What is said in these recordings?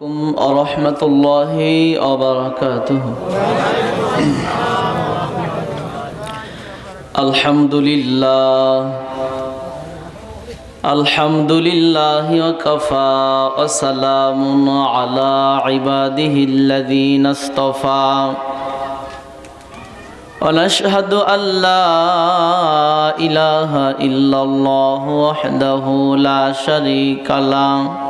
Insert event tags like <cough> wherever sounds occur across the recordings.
ورحمة الله وبركاته الحمد لله الحمد لله وكفى وسلام على عباده الذين اصطفى ونشهد أن لا إله إلا الله وحده لا شريك له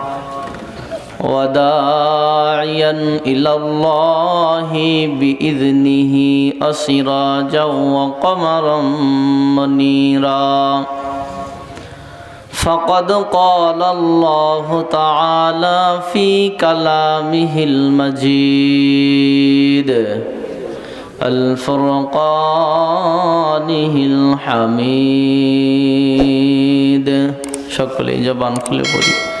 وداعيا إلى الله بإذنه أسراجا وقمرا منيرا فقد قال الله تعالى في كلامه المجيد الفرقانه الحميد شكرا جبان كل بريد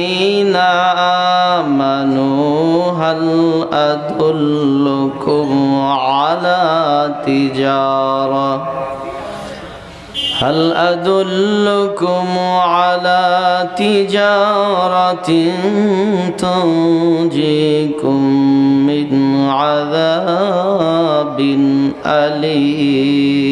هل أدلكم على تجارة؟ هل أدلكم على تجارة تنجيكم من عذاب أليم؟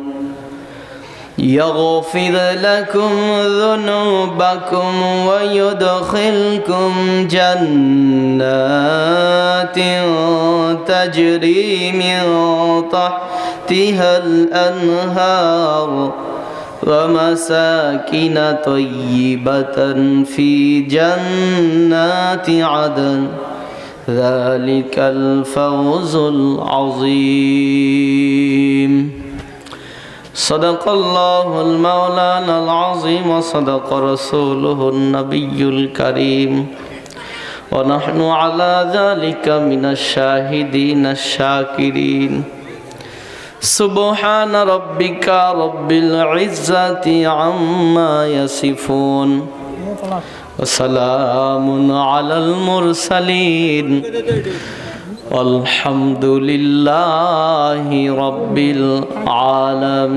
يغفر لكم ذنوبكم ويدخلكم جنات تجري من تحتها الأنهار ومساكن طيبة في جنات عدن. ذلك الفوز العظيم. صدق الله المولانا العظيم وصدق رسوله النبي الكريم ونحن على ذلك من الشاهدين الشاكرين سبحان ربك رب العزة عما يصفون وسلام على المرسلين والحمد لله رب العالمين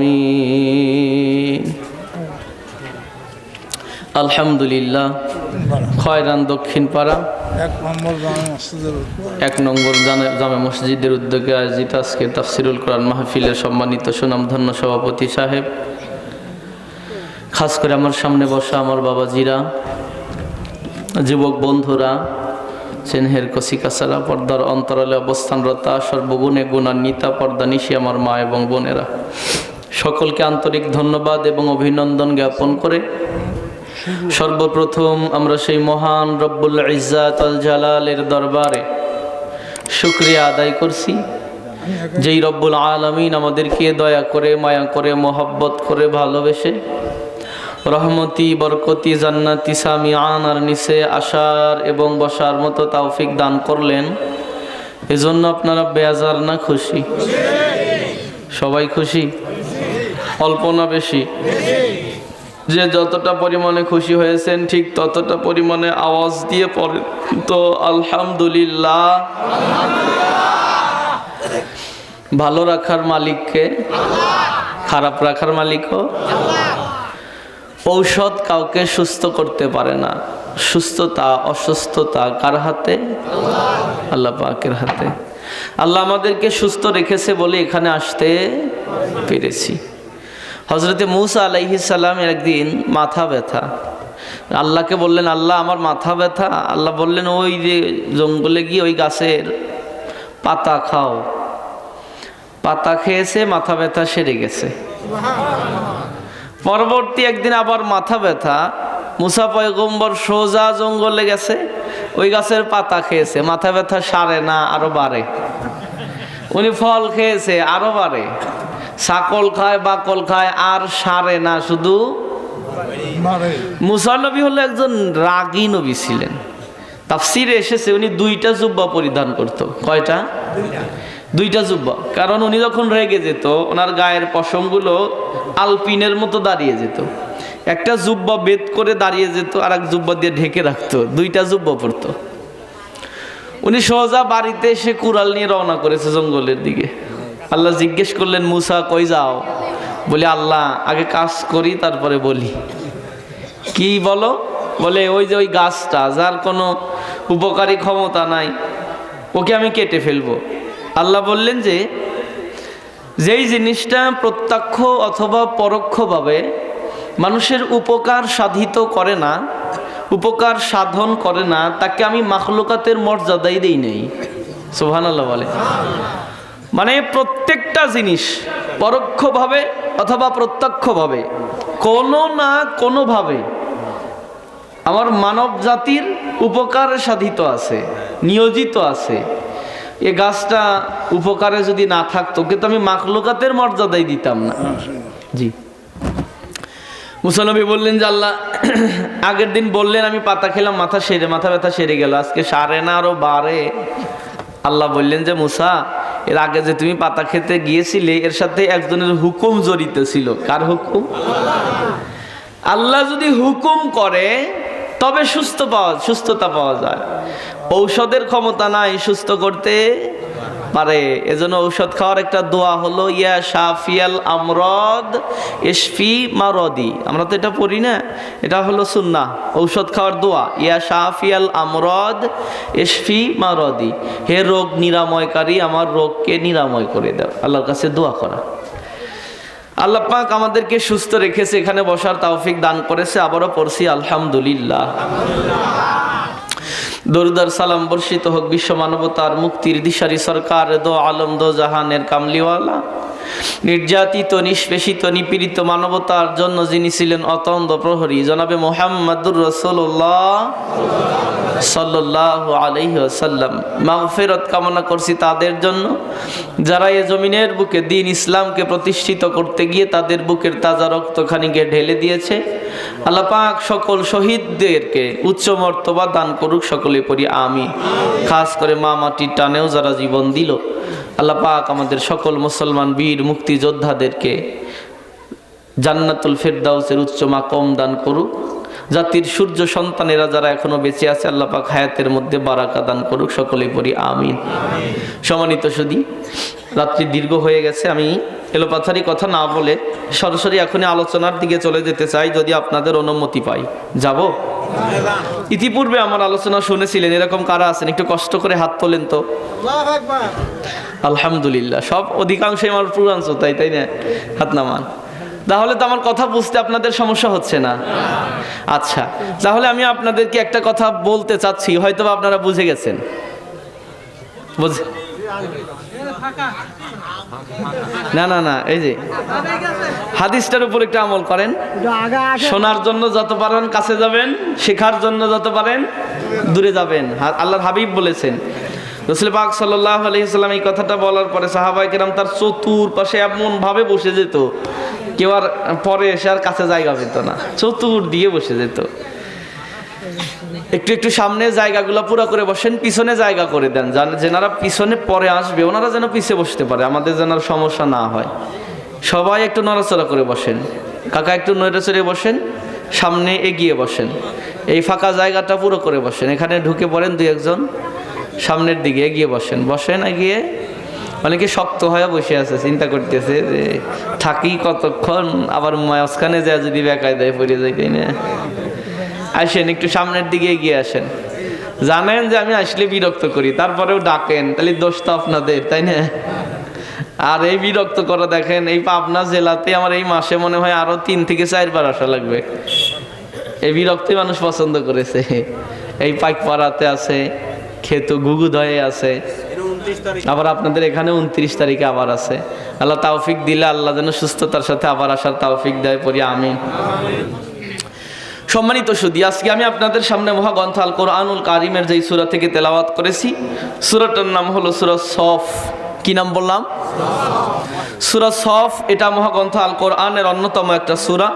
আলহামদুলিল্লাহ খয়রান দক্ষিণ পাড়া এক নম্বর জামে মসজিদের উপর এক নম্বর জামে জামে মসজিদের উদ্যোগে আয়োজিত আজকে তাফসিরুল কোরআন মাহফিলের সম্মানিত সুনামধন্য সভাপতি সাহেব খাস করে আমার সামনে বসা আমার বাবাজিরা যুবক বন্ধুরা চেনহের কসিকাসারা পর্দার অন্তরালে অবস্থানরতা সর্বগুণে গুণান্বিতা পর্দা নিশি আমার মা এবং বোনেরা। সকলকে আন্তরিক ধন্যবাদ এবং অভিনন্দন জ্ঞাপন করে। সর্বপ্রথম আমরা সেই মহান রব্বুল ইজ্জাত আল জালালের দরবারে শুক্রিয়া আদায় করছি, যেই রব্বুল আলমিন আমাদেরকে দয়া করে, মায়া করে, মোহাব্বত করে, ভালোবেসে রহমতি, বরকতি, জান্নাতি, সামিয়ান আর নিচে আসার এবং বসার মতো তাওফিক দান করলেন। এজন্য আপনারা বেয়াজার না খুশি। সবাই খুশি? অল্প না বেশি? যে যতটা পরিমাণে খুশি হয়েছেন, ঠিক ততটা পরিমাণে আওয়াজ দিয়ে পড়ে তো আলহামদুলিল্লাহ। ভালো রাখার মালিককে, খারাপ রাখার মালিকও। ঔষধ কাউকে সুস্থ করতে পারে না। সুস্থতা, অসুস্থতা কার হাতে? আল্লাহ পাকের হাতে। আল্লাহ আমাদেরকে সুস্থ রেখেছে বলে এখানে আসতে পেরেছি। হজরতে মুসা আলাইহি সালামের একদিন মাথা ব্যথা। আল্লাহকে বললেন, আল্লাহ, আমার মাথা ব্যথা। আল্লাহ বললেন, ওই যে জঙ্গলে গিয়ে ওই গাছের পাতা খাও। পাতা খেয়েছে, মাথা ব্যথা সেরে গেছে। পরবর্তী একদিন আবার মাথা ব্যথা মুসা পয়গম্বর সোজা জঙ্গলে গেছে ওই গাছের পাতা খেয়েছে মাথা ব্যথা সারে না আরও বাড়ে। উনি ফল খেয়েছে আরও বাড়ে। ছাকল খায় বাকল খায় আর সারে না শুধু মুসা নবী হলো একজন রাগী নবী ছিলেন। তাফসিরে এসেছে উনি দুইটা জুব্বা পরিধান করত। কয়টা? দুইটা জুব্বা। কারণ উনি যখন রেগে যেত, ওনার গায়ের পশমগুলো আলপিনের মতো দাঁড়িয়ে যেত। একটা জুব্বা বেদ করে দাঁড়িয়ে যেত আর এক জুব্বা দিয়ে ঢেকে রাখতো। দুইটা জুব্বা পরতো উনি সোজা বাড়িতে এসে কুড়াল নিয়ে রওনা করেছে জঙ্গলের দিকে। আল্লাহ জিজ্ঞেস করলেন, মুসা, কই যাও? বলে, আল্লাহ, আগে কাজ করি, তারপরে বলি। কি বলো? বলে, ওই যে ওই গাছটা, যার কোনো উপকারী ক্ষমতা নাই, ওকে আমি কেটে ফেলব। আল্লাহ বললেন যে, যেই জিনিসটা প্রত্যক্ষ অথবা পরোক্ষভাবে মানুষের উপকার সাধিত করে না, উপকার সাধন করে না, তাকে আমি মাখলুকাতের মর্যাদাই দেই নেই। সোহান আল্লাহ বলে। মানে প্রত্যেকটা জিনিস পরোক্ষভাবে অথবা প্রত্যক্ষভাবে, কোনো না কোনোভাবে আমার মানব জাতির উপকারে সাধিত আছে, নিয়োজিত আছে। এ গাছটা উপকারে যদি না থাকতো, কিন্তু আমি মাকলুকাতের মর্যাদাই দিতাম না। জি। মুসানবী বললেন যে আল্লাহ, <clears throat> আগের দিন বললেন, আমি পাতা খেলাম, মাথা সেরে, মাথা ব্যথা সেরে গেল, আজকে সারে না আরও বাড়ে আল্লাহ বললেন যে, মুসা, এর আগে যে তুমি পাতা খেতে গিয়েছিলে, এর সাথে একজনের হুকুম জড়িত ছিল। কার হুকুম? আল্লাহ যদি হুকুম করে, তবে সুস্থ পাওয়া, সুস্থতা পাওয়া যায়। ঔষধের ক্ষমতা নাই, সুস্থ করতে পারে। এজন্য ঔষধ খাওয়ার একটা দোয়া হলো, ইয়া শাফিয়াল আমরদ এসফি মারদি। আমরা তো এটা পড়ি না, এটা হলো সুন্না ঔষধ খাওয়ার দোয়া। ইয়া শাফিয়াল আমরদ এসফি মারদি। হে রোগ নিরাময়কারী, আমার রোগকে নিরাময় করে দাও। আল্লাহর কাছে দোয়া করা। আল্লাহ পাক আমাদেরকে সুস্থ রেখেছে, এখানে বসার তৌফিক দান করেছে, আবারও পড়ছি, আলহামদুলিল্লাহ। দরুদার সালাম বর্ষিত হোক বিশ্ব মানবতার মুক্তির দিশারি সরকার দো আলম দো জাহানের কামলিওয়ালা। নির্যাতিত, নিষ্পেষিত, নিপীড়িত মানবতার জন্য যিনি ছিলেন অতন্দ প্রহরী, জনাবে মোহাম্মদুর রসুল্লাহ সাল্লাহ আলহি মাগফেরত কামনা করছি তাদের জন্য। যারা এ জমিনের বুকে দিন ইসলামকে প্রতিষ্ঠিত করতে গিয়ে তাদের বুকের তাজা রক্তখানিকে ঢেলে দিয়েছে, আল্লাহ পাক সকল শহীদদেরকে উচ্চ মর্তবা দান করুক সকলে পড়ি আমি খাস করে মা মাটির টানেও যারা জীবন দিল। আল্লাহ পাক আমাদের সকল মুসলমান বীর মুক্তিযোদ্ধাদেরকে জান্নাতুল ফেরদাউসের উচ্চ মাকম দান করুক। জাতির সূর্য সন্তানেরা যারা এখনও বেঁচে আছে, আল্লাহ পাক হায়াতের মধ্যে বারাকা দান করুক, সকলেই পড়ি আমিন। সমানিত সুদী রাত্রি দীর্ঘ হয়ে গেছে, আমি এলোপাথারি কথা না বলে সরাসরি এখনই আলোচনার দিকে চলে যেতে চাই, যদি আপনাদের অনুমতি পাই। যাব? ইতিপূর্বে আমার আলোচনা শুনেছিলেন এরকম কারা আছেন? একটু কষ্ট করে হাত তোলেন তো। আলহামদুলিল্লাহ সব অধিকাংশই আমার পুরাংশ তাই তাই না? হাত নামান। তাহলে তো আমার কথা বুঝতে আপনাদের সমস্যা হচ্ছে না। আচ্ছা তাহলে আমি আপনাদেরকে একটা কথা বলতে চাচ্ছি হয়তো আপনারা বুঝে গেছেন। বুঝে না না না এই যে হাদিসটার উপর একটু আমল করেন। শোনার জন্য যত পারেন কাছে যাবেন শেখার জন্য যত পারেন দূরে যাবেন। আল্লাহর হাবিব বলেছেন। রসুল পাক সাল্লাহ আলহিসাল্লাম এই কথাটা বলার পরে সাহাবাই কেরাম তার চতুর পাশে এমন ভাবে বসে যেত কেউ আর পরে এসে আর কাছে জায়গা পেত না চতুর দিয়ে বসে যেত। একটু একটু সামনে জায়গাগুলো পুরো করে বসেন পিছনে জায়গা করে দেন। যেনারা পিছনে পরে আসবে ওনারা যেন পিছে বসতে পারে আমাদের যেন সমস্যা না হয়। সবাই একটু নড়াচড়া করে বসেন। কাকা একটু নড়াচড়ে বসেন, সামনে এগিয়ে বসেন। এই ফাঁকা জায়গাটা পুরো করে বসেন। এখানে ঢুকে পড়েন দুই একজন, সামনের দিকে এগিয়ে বসেন। বসেন এগিয়ে অনেকে শক্ত হয়ে বসে আছে, চিন্তা করতেছে যে থাকি কতক্ষণ, আবার মাঝখানে যা যদি বেকায় দেয় পড়ে যায় তাই না আসেন, একটু সামনের দিকে এগিয়ে আসেন। জানেন যে আমি আসলে বিরক্ত করি, তারপরেও ডাকেন, তাহলে দোষ তো আপনাদের, তাই না? আর এই বিরক্ত করে দেখেন, এই পাবনা জেলাতে আমার এই মাসে মনে হয় আরও তিন থেকে চারবার আসা লাগবে। এই বিরক্তি মানুষ পছন্দ করেছে। এই পাইকপাড়াতে আছে, খেতু গুগুদয়ে আছে। আবার আপনাদের এখানে উনত্রিশ তারিখে আবার আছে। আল্লাহ তাওফিক দিলে আল্লাহ যেন সুস্থতার সাথে আবার আসার তাওফিক দেয় পড়ি আমি সম্মানিত সুদী আজকে আমি আপনাদের সামনে মহাগ্রন্থ আল কোরআনুল কারিমের যেই সুরা থেকে তেলাওয়াত করেছি, সুরাটার নাম হলো সুরা সফ। কি নাম বললাম? সুরা সফ, এটা মহাগ্রন্থ আল কোরআনের অন্যতম একটা সুরা।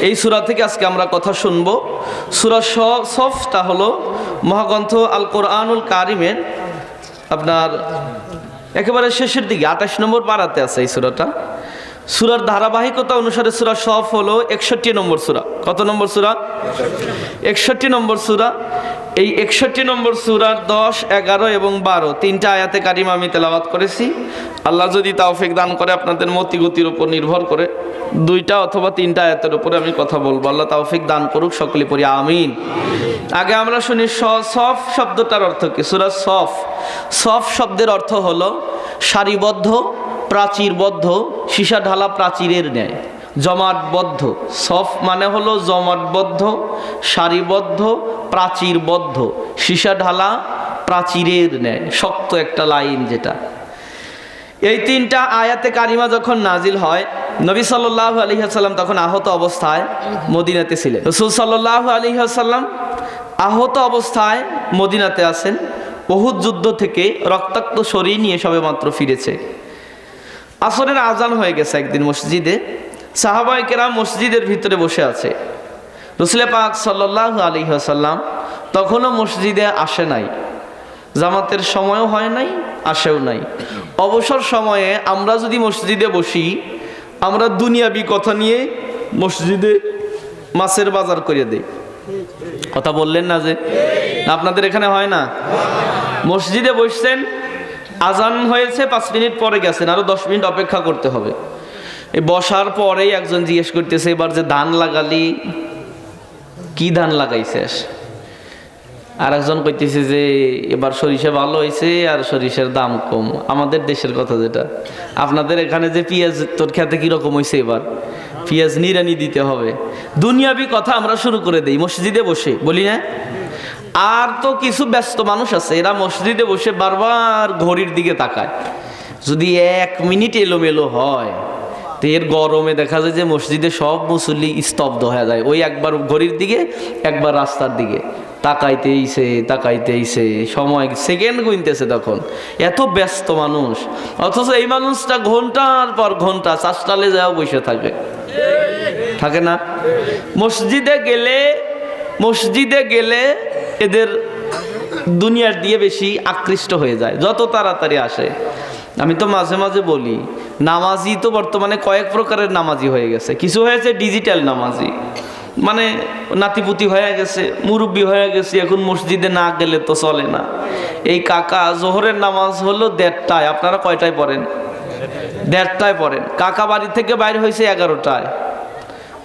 এই সুরা থেকে আজকে আমরা কথা শুনব। সুরা স- সফটা হলো মহাগ্রন্থ আল কোরআনুল কারিমের আপনার একেবারে শেষের দিকে, আঠাশ নম্বর পাড়াতে আছে এই সুরাটা। সুরার ধারাবাহিকতা অনুসারে সুরা সফ হলো একষট্টি নম্বর সুরা। কত নম্বর সুরা? একষট্টি নম্বর সুরা। এই একষট্টি নম্বর সুরার দশ, এগারো এবং বারো, তিনটা আয়াতে কারিমা আমি তেলাওয়াত করেছি। আল্লাহ যদি তাওফিক দান করে আপনাদের মতিগতির উপর নির্ভর করে, দুইটা অথবা তিনটা আয়াতের উপরে আমি কথা বলব। আল্লাহ তাওফিক দান করুক, সকলে পড়ি আমিন। আগে আমরা শুনি সফ শব্দটার অর্থ কি? সুরা সফ। সফ শব্দের অর্থ হলো সারিবদ্ধ, প্রাচীরবদ্ধ, সীসা ঢালা প্রাচীরের ন্যায়। জমাটবদ্ধ। সফ মানে হলো জমাটবদ্ধ, সারিবদ্ধ, প্রাচীরবদ্ধ। সীসা ঢালা, প্রাচীরের ন্যায়। শক্ত একটা লাইন যেটা। এই তিনটা আয়াতে কারিমা যখন নাজিল হয়, নবী সাল্লাহ আলহিহাসাল্লাম তখন আহত অবস্থায় মদিনাতে ছিলেন। রসুল সাল্লাহ আলহিহাসাল্লাম আহত অবস্থায় মদিনাতে আছেন। বহুত যুদ্ধ থেকে রক্তাক্ত শরীর নিয়ে সবে মাত্র ফিরেছে। আসরের আজান হয়ে গেছে একদিন মসজিদে। সাহাবাইকেরা মসজিদের ভিতরে বসে আছে। রসুলে পাক সাল্লাহ আলহিহাসাল্লাম তখনও মসজিদে আসে নাই। জামাতের সময়ও হয় নাই, আসেও নাই। অবসর সময়ে আমরা যদি মসজিদে বসি, আমরা দুনিয়াবি কথা নিয়ে মসজিদে মাছের বাজার করে দেই। কথা বললেন না যে? আপনাদের এখানে হয় না? মসজিদে বসছেন, আজান হয়েছে, পাঁচ মিনিট পরে গেছেন, আরও দশ মিনিট অপেক্ষা করতে হবে। বসার পরেই একজন জিজ্ঞেস করতেছে, এবার যে ধান লাগালি, কি ধান লাগাইছিস? আর একজন কইতেছে যে, এবার সরিষা ভালো হয়েছে আর সরিষার দাম কম। আমাদের দেশের কথা যেটা। আপনাদের এখানে যে পেঁয়াজ, তোর খেতে কীরকম হয়েছে এবার? পেঁয়াজ নিরানি দিতে হবে। দুনিয়াবি কথা আমরা শুরু করে দিই, মসজিদে বসে, বলি না? আর তো কিছু ব্যস্ত মানুষ আছে, এরা মসজিদে বসে বারবার ঘড়ির দিকে তাকায়। যদি এক মিনিট এলোমেলো হয় তো এর গরমে দেখা যায় যে মসজিদে সব মুসল্লি স্তব্ধ হয়ে যায়। ওই একবার ঘড়ির দিকে, একবার রাস্তার দিকে। তাকাইতেইছে তাকাইতেইছে সময় সেকেন্ড গুনতেছে তখন। এত ব্যস্ত মানুষ। অথচ এই মানুষটা ঘণ্টার পর ঘণ্টা চাষটালে যাও বসে থাকে। থাকে না? মসজিদে গেলে মসজিদে গেলে এদের দুনিয়ার দিয়ে বেশি আকৃষ্ট হয়ে যায়, যত তাড়াতাড়ি আসে। আমি তো মাঝে মাঝে বলি নামাজি তো বর্তমানে কয়েক প্রকারের নামাজি হয়ে গেছে। কিছু হয়েছে ডিজিটাল নামাজি। মানে নাতিপুতি হয়ে গেছে, মুরব্বী হয়ে গেছে, এখন মসজিদে না গেলে তো চলে না। এই কাকা জোহরের নামাজ হলো দেড়টায়, আপনারা কয়টায় পড়েন? দেড়টায় পড়েন। কাকা বাড়ি থেকে বাইর হয়েছে এগারোটায়।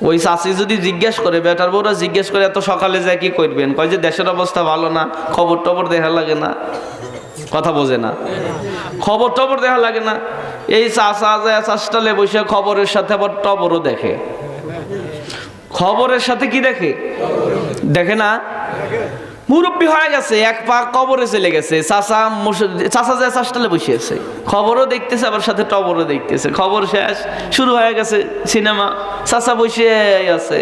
ওই চাষি যদি জিজ্ঞেস করে, বেটার বউরা জিজ্ঞেস করে, এত সকালে যায় কি করবেন? কয় যে, দেশের অবস্থা ভালো না খবর টবর দেখা লাগে না। কথা বোঝে না। খবর টবর দেখা লাগে না। এই চাষা যায় চাষটালে বসে খবরের সাথে আবার টবরও দেখে। খবরের সাথে কি দেখে? দেখে না? মুরব্বী হয়ে গেছে, এক পা কবরে চলে গেছে। চাষা চাষা যায় চাষটালে বসে আছে। খবরও দেখতেছে, আবার সাথে টবরও দেখতেছে। খবর শেষ, শুরু হয়ে গেছে সিনেমা। চাষা বসে আছে।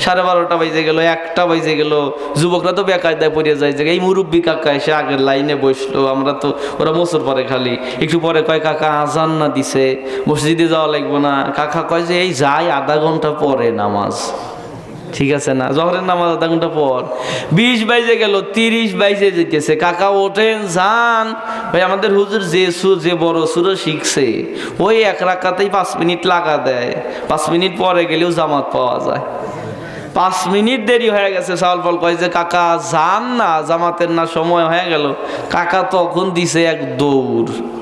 সাড়ে বারোটা বাজে গেল, একটা বাজে গেল। যুবকরা তো বেকায়দায় পড়ে যায়। যে এই মুরব্বী কাকা এসে আগের লাইনে বসল। আমরা তো, ওরা মোসর পরে খালি। একটু পরে কয়, কাকা, আজান না দিছে। মসজিদে যাওয়া লাগবে না। কাকা কয় যে, এই যাই, আধা ঘণ্টা পরে নামাজ। ঠিক আছে না? জহরের নামাজ আধা ঘণ্টা পর। বিশ বাইজে গেল, তিরিশ বাইজে যেতেছে। কাকা ওঠেন, যান। ভাই, আমাদের হুজুর যে সুর যে বড় সুরও শিখছে, ওই এক রাখাতেই পাঁচ মিনিট লাগা দেয়। পাঁচ মিনিট পরে গেলেও জামাত পাওয়া যায়। পাঁচ মিনিট দেরি হয়ে গেছে চাউল ফল কয় যে, কাকা, যান না, জামাতের না সময় হয়ে গেল। কাকা তখন দিছে এক দৌড়।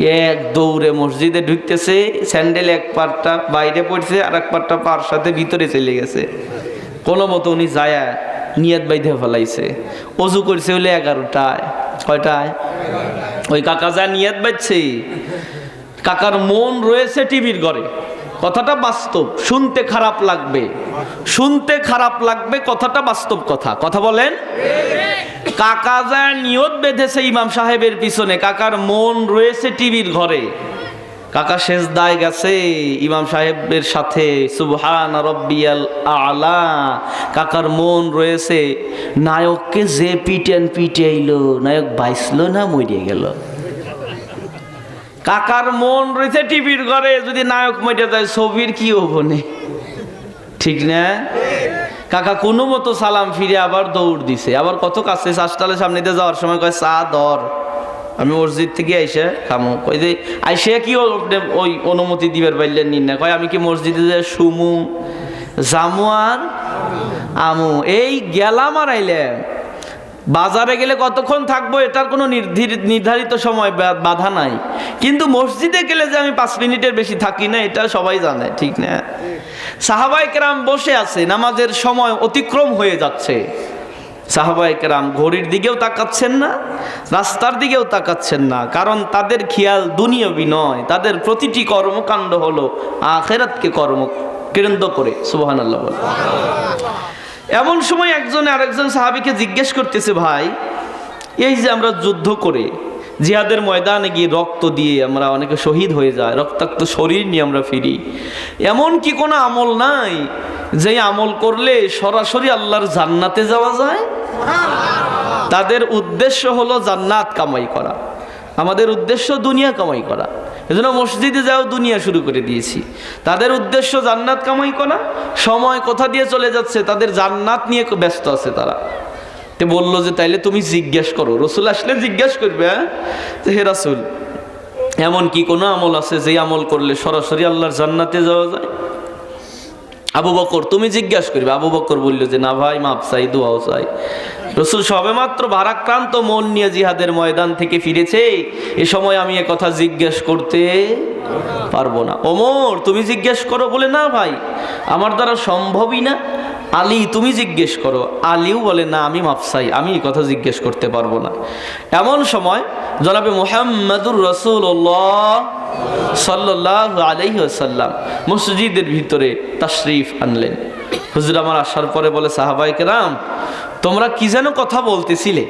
এক দৌড়ে মসজিদে ঢুকতেছে, স্যান্ডেল এক পাটটা বাইরে পড়ছে আর এক পাটটা পার সাথে ভিতরে চলে গেছে। কোনো মতো উনি যায়, নিয়ত বাইধে ফেলাইছে। অজু করছে হলে এগারোটায় কয়টায় ওই কাকা যা নিয়াত বাইছে কাকার মন রয়েছে টিভির ঘরে। কথাটা বাস্তব, শুনতে খারাপ লাগবে। শুনতে খারাপ লাগবে, কথাটা বাস্তব কথা। কথা বলেন? কাকা যা নিয়ত বেঁধেছে ইমাম সাহেবের পিছনে, কাকার মন রয়েছে টিভির ঘরে। কাকা শেষ দায় গেছে ইমাম সাহেবের সাথে, সুবহান রব্বিয়াল আলা। কাকার মন রয়েছে, নায়ককে যে পিটেন পিটে পিটেইলো, নায়ক বাইসলো না মরিয়ে গেল। কাকার মন রয়েছে টিভির ঘরে, যদি নায়ক মরে যায়, ছবির কি হবনে ঠিক না? কাকা কোনো মতো সালাম ফিরে আবার দৌড় দিছে। আবার কত কাছে হাসপাতালের সামনে দিয়ে যাওয়ার সময় কয়, চা দর আমি মসজিদ থেকে আইসে খামো। কই যে, আইসে কি ওই অনুমতি দিবার পাইলেন নিন না? কয়, আমি কি মসজিদে যে সুমু, জামু আর আমু। এই গেলাম আর আইলাম বাজারে গেলে কতক্ষণ থাকব এটার কোনো নির্ধারি- নির্ধারিত সময় বাধা নাই। কিন্তু মসজিদে গেলে যে আমি পাঁচ মিনিটের বেশি থাকি না, এটা সবাই জানে, ঠিক না? সাহাবাই কেরাম বসে আছে, নামাজের সময় অতিক্রম হয়ে যাচ্ছে। সাহাবাই কেরাম ঘড়ির দিকেও তাকাচ্ছেন না, রাস্তার দিকেও তাকাচ্ছেন না, কারণ তাদের খেয়াল দুনিয়াবি নয়, তাদের প্রতিটি কর্মকাণ্ড হলো আখেরাতকে কর্ম কেন্দ্র করে সুবাহান আল্লাহ এমন সময় একজন আরেকজন সাহাবিকে জিজ্ঞেস করতেছে, ভাই, এই যে আমরা যুদ্ধ করে জিহাদের ময়দানে গিয়ে রক্ত দিয়ে আমরা অনেকে শহীদ হয়ে যায়, রক্তাক্ত শরীর নিয়ে আমরা ফিরি, এমন কি কোনো আমল নাই যে আমল করলে সরাসরি আল্লাহর জান্নাতে যাওয়া যায়? তাদের উদ্দেশ্য হলো জান্নাত কামাই করা। আমাদের উদ্দেশ্য দুনিয়া কামাই করা। এজন্য মসজিদে যাও, দুনিয়া শুরু করে দিয়েছি। তাদের উদ্দেশ্য জান্নাত কামাই করা, সময় কোথা দিয়ে চলে যাচ্ছে, তাদের জান্নাত নিয়ে ব্যস্ত আছে তারা। তে বলল যে, তাইলে তুমি জিজ্ঞেস করো। রসুল আসলে জিজ্ঞেস করবে হ্যাঁ? যে হে রাসুল, এমন কি কোনো আমল আছে যে আমল করলে সরাসরি আল্লাহর জান্নাতে যাওয়া যায়? আবু বকর, তুমি জিজ্ঞাস করবে, আবু বকর বলল যে, না ভাই মাপ চাই, দোয়াও চাই। রসুল সবেমাত্র ভারাক্রান্ত মন নিয়ে জিহাদের ময়দান থেকে ফিরেছে। এ সময় আমি এ কথা জিজ্ঞেস করতে পারব না। ওমর, তুমি জিজ্ঞেস করো, বলে, না ভাই, আমার দ্বারা সম্ভবই না। আলী, তুমি জিজ্ঞেস করো। আলীও বলে, না, আমি মাপসাই আমি এই কথা জিজ্ঞেস করতে পারব না। এমন সময় জনাবে মোহাম্মদুর রসুল্লাহ সাল্লাহ আলহি আসাল্লাম মসজিদের ভিতরে তাশরিফ আনলেন। হুজুর আমার আসার পরে বলে সাহাবাই কেরাম, তোমরা কি যেন কথা বলতেছিলে?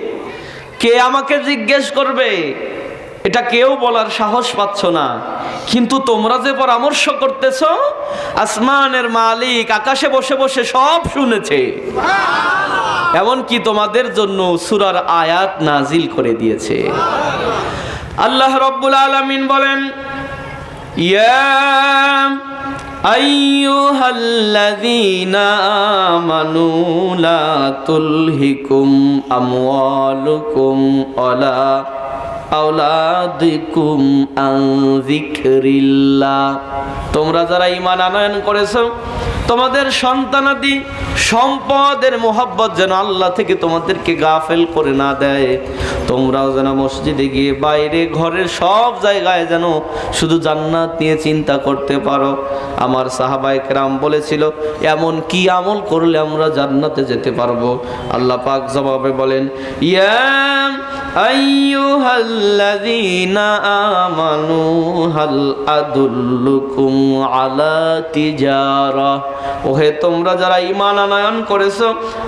কে আমাকে জিজ্ঞেস করবে? এটা কেউ বলার সাহস পাচ্ছ না। কিন্তু তোমরা যে পরামর্শ করতেছ, আসমানের মালিক আকাশে বসে বসে সব শুনেছে। এমনকি তোমাদের জন্য সুরার আয়াত নাজিল করে দিয়েছে। আল্লাহ রব্বুল আলমিন বলেন আইয়ুহাল্লাযীনা আমানু লা তুলহিকুম আমওয়ালুকুম ওয়ালা আওলাদিকুম আন যিকরিল্লাহ। তোমরা যারা ঈমান আনয়ন করেছ, তোমাদের সন্তানাদি সম্পদের মোহাব্বত যেন আল্লাহ থেকে তোমাদেরকে গাফেল করে না দেয়। তোমরাও যেন মসজিদে গিয়ে বাইরে ঘরের সব জায়গায় যেন শুধু জান্নাত নিয়ে চিন্তা করতে পারো। আমার সাহাবাইক রাম বলেছিল, এমন কি আমল করলে আমরা জান্নাতে যেতে পারব? আল্লাহ পাক জবাবে বলেন, ইয়াম আইয়ুহাল্লাযীনা আমানু হাল আদুল্লুকুম আলা তিজারা। ওহে, তোমরা যারা ইমান আনয়ন করেছ,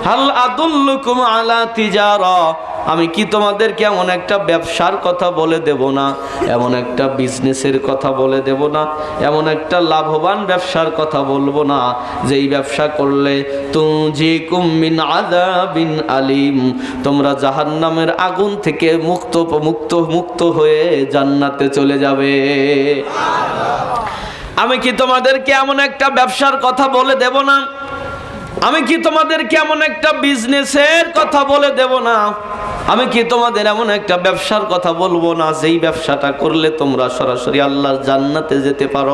হাল আদুল্লুকুম আলা তিজারা। আমি কি তোমাদেরকে এমন একটা ব্যবসার কথা বলে দেব না? এমন একটা বিজনেসের কথা বলে দেব না? এমন একটা লাভবান ব্যবসার কথা বলব না? যেই ব্যবসা করলে তুজি কুমিন আদাবিন আলিম। তোমরা জাহান্নামের আগুন থেকে মুক্ত মুক্ত মুক্ত হয়ে জান্নাতে চলে যাবে। আমি কি তোমাদেরকে এমন একটা ব্যবসার কথা বলে দেব না? আমি কি তোমাদের কেমন একটা বিজনেসের কথা বলে দেব না? আমি কি তোমাদের এমন একটা ব্যবসার কথা বলব না? যেই ব্যবসাটা করলে তোমরা সরাসরি আল্লাহর জান্নাতে যেতে পারো।